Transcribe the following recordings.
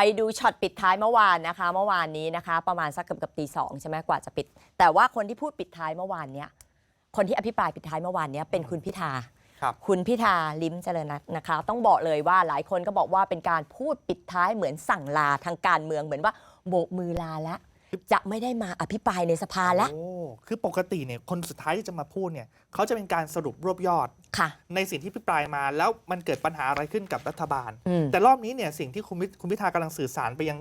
ไปดูช็อตปิดท้ายเมื่อวานนะคะ เมื่อวานนี้นะคะ ประมาณสักเกือบเกับตีสองใช่ไหมกว่าจะปิด แต่ว่าคนที่พูดปิดท้ายเมื่อวานเนี้ยคนที่อภิปรายปิดท้ายเมื่อวานเนี้ยเป็นคุณพิธาครับคุณพิธาลิ้มเจริญรัตน์นะคะ ต้องบอกเลยว่าหลายคนก็บอกว่าเป็นการพูดปิดท้ายเหมือนสั่งลาทางการเมืองเหมือนว่าโบกมือลาแล้ว จะไม่ได้มาอภิปรายในสภาแล้ว โอ้คือปกติเนี่ยคนสุดท้ายที่จะมาพูดเนี่ยเขาจะเป็นการสรุปรวบยอดค่ะ ในสิ่งที่พิปรายมาแล้วมันเกิดปัญหาอะไรขึ้นกับรัฐบาลอืมแต่รอบนี้เนี่ยสิ่งที่คุณพิคุณพิธากำลังสื่อสารไปยัง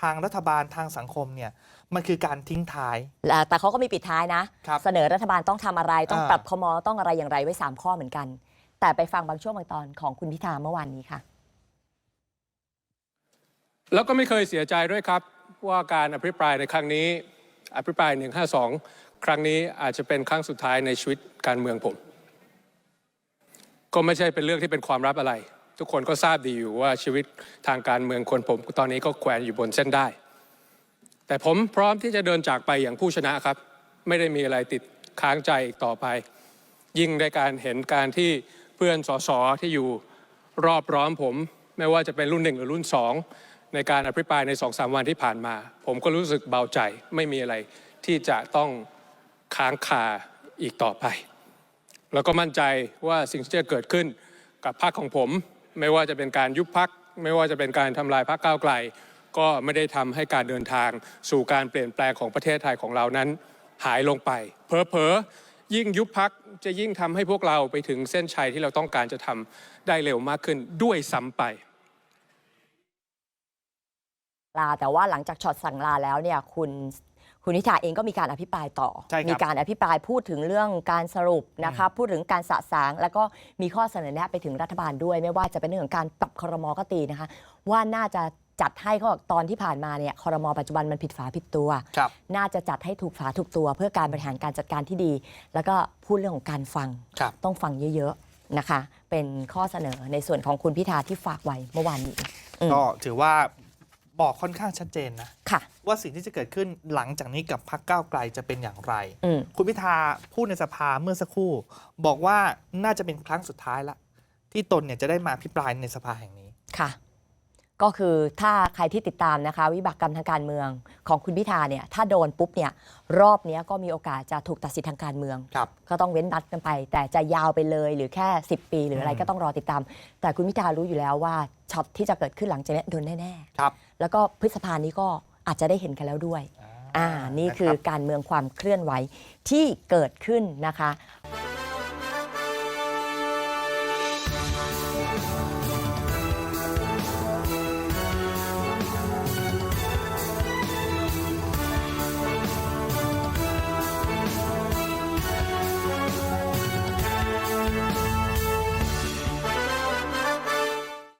ทางรัฐบาลทางสังคมเนี่ยมันคือการทิ้งท้ายแล้วแต่เขาก็มีปิดท้ายนะครับเสนอรัฐบาลต้องทำอะไรต้องอ่าปรับคมอต้องอะไรอย่างไรไว้ 3 ข้อเหมือนกัน แต่ไปฟังบางช่วงบางตอนของคุณพิธาเมื่อวานนี้ค่ะ แล้วก็ไม่เคยเสียใจด้วยครับ ว่าการอภิปรายในครั้งนี้ อภิปราย 152 ครั้งนี้อาจจะเป็นครั้งสุดท้ายในชีวิตการเมืองผม ก็ไม่ใช่เป็นเรื่องที่เป็นความลับอะไร ทุกคนก็ทราบดีอยู่ว่าชีวิตทางการเมืองคนผมตอนนี้ก็แขวนอยู่บนเส้นได้ แต่ผมพร้อมที่จะเดินจากไปอย่างผู้ชนะครับ ไม่ได้มีอะไรติดค้างใจอีกต่อไป ยิ่งในการเห็นการที่เพื่อนสสที่อยู่รอบร้อมผม ไม่ว่าจะเป็นรุ่นหนึ่งหรือรุ่นสองในการอภิปรายในสองสามวันที่ผ่านมา ผมก็รู้สึกเบาใจไม่มีอะไรที่จะต้องค้างคาอีกต่อไป แล้วก็มั่นใจว่าสิ่งที่จะเกิดขึ้นกับพรรคของผม ไม่ว่าจะเป็นการยุบพัก ไม่ว่าจะเป็นการทำลายพรรคก้าวไกล ก็ไม่ได้ทำให้การเดินทาง สู่การเปลี่ยนแปลงของประเทศไทยของเรานั้นหายลงไป เพอเพอยิ่งยุบพักจะยิ่งทำให้พวกเราไปถึงเส้นชัยที่เราต้องการจะทำได้เร็วมากขึ้นด้วยซ้ำไปลาแต่ว่าหลังจากช็อตสั่งลาแล้วเนี่ยคุณ คุณนิธาเองก็มีการอภิปรายต่อ ใช่ครับมีการอภิปรายพูดถึงเรื่องการสรุปนะคะพูดถึงการสะสาง แล้วก็มีข้อเสนอแนะไปถึงรัฐบาลด้วย ไม่ว่าจะเป็นเรื่องของการปรับครมก็ตีนะคะ ว่าน่าจะจัดให้เขาบอกตอนที่ผ่านมาเนี่ยครมปัจจุบันมันผิดฝาผิดตัว ครับ น่าจะจัดให้ถูกฝาถูกตัว เพื่อการบริหารการจัดการที่ดี แล้วก็พูดเรื่องของการฟัง ครับ ต้องฟังเยอะๆนะคะ เป็นข้อเสนอในส่วนของคุณพิธาที่ฝากไว้เมื่อวานนี้ อืม ก็ถือว่า บอกค่อนข้างชัดเจนนะค่ะ ว่าสิ่งที่จะเกิดขึ้นหลังจากนี้กับพรรคก้าวไกลจะเป็นอย่างไร อืมคุณพิธาพูดในสภาเมื่อสักครู่ บอกว่าน่าจะเป็นครั้งสุดท้ายละ ที่ตนเนี่ยจะได้มาพิปรายในสภาแห่งนี้ ค่ะ ก็คือถ้าใครที่ติดตามนะคะ วิบากกรรมทางการเมืองของคุณพิธาเนี่ยถ้าโดนปุ๊บเนี่ยรอบเนี้ยก็มีโอกาสจะถูกตัดสิทธิ์ทางการเมือง ครับ ก็ต้องเว้นนัดกันไป แต่จะยาวไปเลยหรือแค่ 10 ปีหรืออะไรอืม ก็ต้องรอติดตาม แต่คุณพิธารู้อยู่แล้วว่าช็อตที่จะเกิดขึ้นหลังจากเนี้ยโดนแน่ ครับ ๆ แล้วก็พฤษภานี้ก็อาจจะได้เห็นกันแล้วด้วยอ่านี่คือนะรับการเมืองความเคลื่อนไหวที่เกิดขึ้นนะคะ